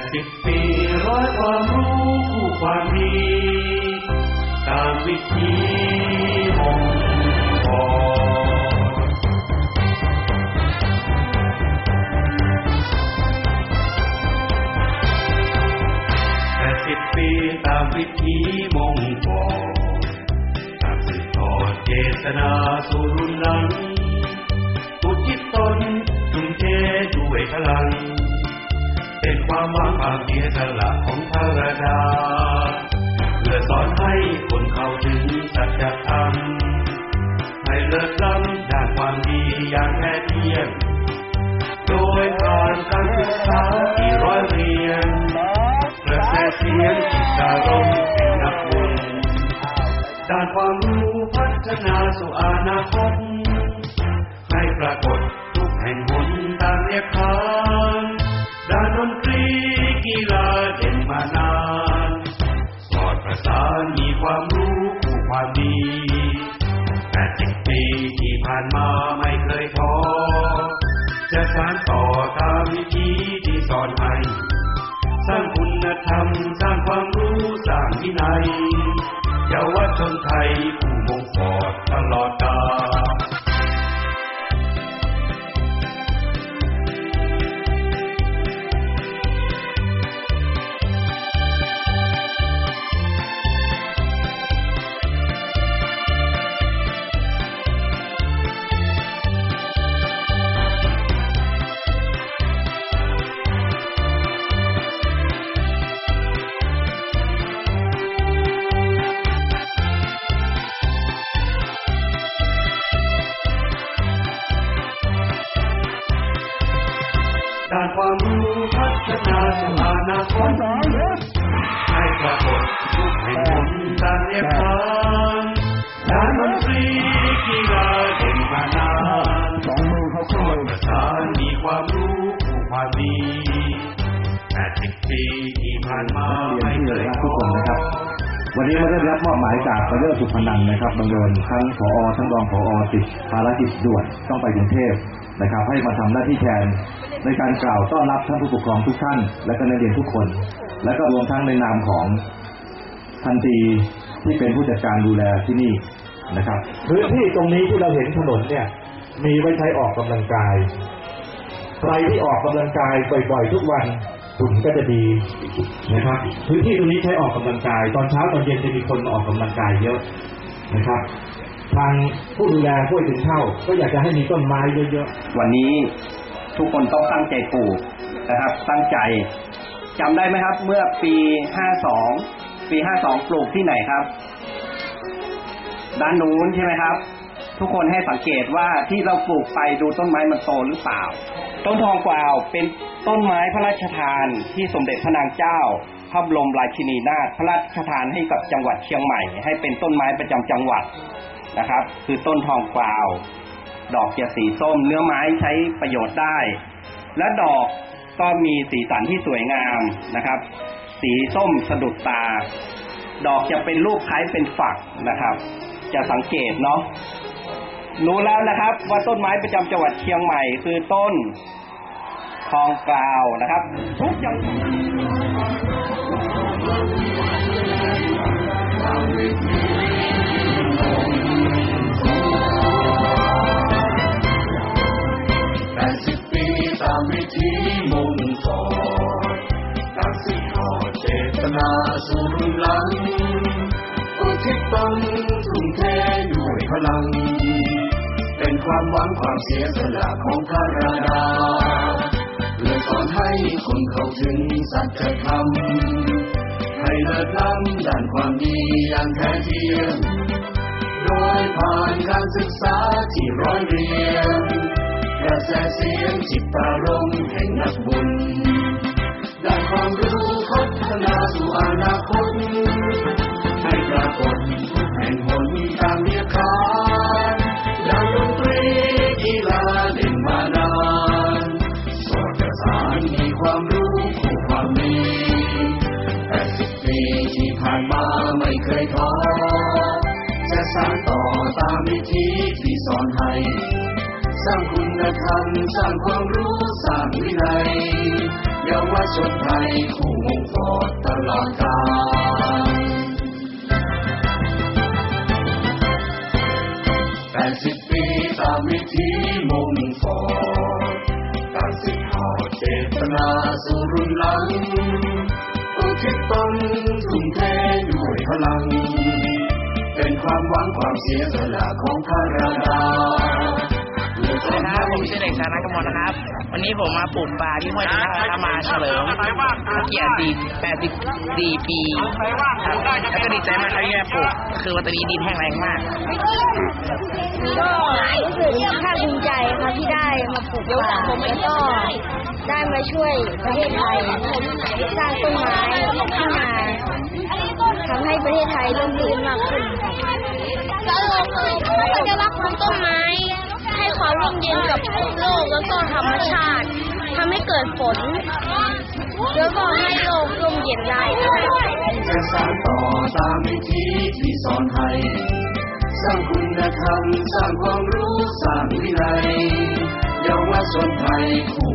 แปดสิบปีร้อยความรู้คู่ความดีตามวิถีมงคลแปดสิบปีตามวิถีมงคลตามสืบทอดเจตนาสู่รุ่นหลังอุทิศตนทุ่มเทด้วยพลัง ความหวังความเสียสละของพระราดา เพื่อสอนให้คนเข้าถึงสัจธรรมให้เลิศล้ำด้านความดีอย่างแท้เที่ยงโดยผ่านการศึกษาที่ร้อยเรียนกระแสเสียงจิตอารมณ์แห่งนักบุญด้านความรู้พัฒนาสู่อนาคตให้ปรากฏทุกแห่งหนตามเรียกขาน ด้านดนตรีกีฬาเด่นมานานสอดประสานมีความรู้คู่ความดีแปดสิบปีที่ผ่านมาไม่เคยท้อจะสานต่อตามวิธีที่สอนให้สร้างคุณธรรมสร้างความรู้สร้างวินัยเยาวชนไทยผู้มงสอดตลอดกาล ฒนาสู่อน วันนี้มาได้รับมอบหมายจากประเทศสุพนันนะครับบังเอิญทั้งผอทั้งรองผอติดภารกิจด่วนต้องไปกรุงเทพนะครับ ให้มาทำหน้าที่แทนในการกล่าวต้อนรับท่านผู้ปกครองทุกท่าน และก็นักเรียนทุกคน และก็รวมทั้งในนามของทันตีที่เป็นผู้จัดการดูแลที่นี่นะครับพื้นที่ตรงนี้ที่เราเห็นถนนเนี่ยมีไว้ใช้ออกกำลังกาย ใครที่ออกกำลังกายบ่อยๆทุกวันหุ่นก็จะดีนะครับ พื้นที่ตรงนี้ใช้ออกกำลังกาย ตอนเช้าตอนเย็นจะมีคนออกกำลังกายเยอะนะครับ ทางผู้ดูแลผู้ถึงเช่า ก็อยากจะให้มีต้นไม้เยอะๆวันนี้ทุกคนต้องตั้งใจปลูกนะครับ ตั้งใจจำได้ไหมครับ เมื่อปี52ปี52ปลูกที่ไหนครับ ด้านนู้นใช่ไหมครับ ทุกคนให้สังเกตว่าที่เราปลูกไปดูต้นไม้มันโตหรือเปล่า ต้นทองกวาวเป็นต้นไม้พระราชทานที่สมเด็จพระนางเจ้าพระบรมราชินีนาถพระราชทานให้กับจังหวัดเชียงใหม่ ให้เป็นต้นไม้ประจำจังหวัดนะครับ คือต้นทองกวาว ดอกจะสีส้ม เนื้อไม้ใช้ประโยชน์ได้ และดอกก็มีสีสันที่สวยงามนะครับ สีส้มสะดุดตา ดอกจะเป็นรูปคล้ายเป็นฝักนะครับ จะสังเกตเนาะ รู้แล้วนะครับ ว่าต้นไม้ประจำจังหวัดเชียงใหม่คือต้นทองกล่าวนะครับ ทุกจังหวัดแปดสิบปีตามวิธีมงคลการสืบทอดเจตนาสู่รุ่นหลังอุทิศตนทุ่มเทด้วยพลัง ความหวังความเสียสละของพระราดาเพื่อสอนให้คนเข้าถึงสัจธรรมให้เลิศล้ำด้านความดีอย่างแท้เทียม โดยผ่านการศึกษาที่ร้อยเรียงกระแสเสียงจิตตารมแห่งนักบุญ ธีที่สอนให้ สร้างคุณธรรมสร้างความรู้สร้างวินัยเยาวชนไทยคู่มุ่งโปรดตลอดกาลแปดสิบปีตามวิถีมุ่งโปรดการสืบทอดเจตนาสู่รุ่นหลังอุทิศตนทุ่มเทด้วยพลัง เป็นความหวังความเสียสละของพระราดาสวัสดีครับผมชื่อเด็กชายนักกมลนะครับ วันนี้ผมมาปลูกปลาที่ห้วยชนะนะครับมาเฉลิมพระเกียรติ84 ปีครับแล้วก็ดีใจมากครับที่ได้ปลูกคือวันนี้ดินแห้งแรงมากก็รู้สึกภาคภูมิใจครับที่ได้มาปลูกป่าแล้วก็ได้มาช่วยประเทศไทยสร้างต้นไม้ขึ้นมาทำให้ป ระเทศไทยร่มรื่นมากขึ้นครับสัญลักษณ์ของต้นไม้ ให้ความร่มเย็นกับโลกแล้วก็ธรรมชาติทำให้เกิดฝน แล้วก็ให้โลกร่มเย็นได้ครับจะสานต่อตามวิธีที่สอนให้สร้างคุณธรรมสร้างความรู้สร้างวินัยเยาวชนไทยคู่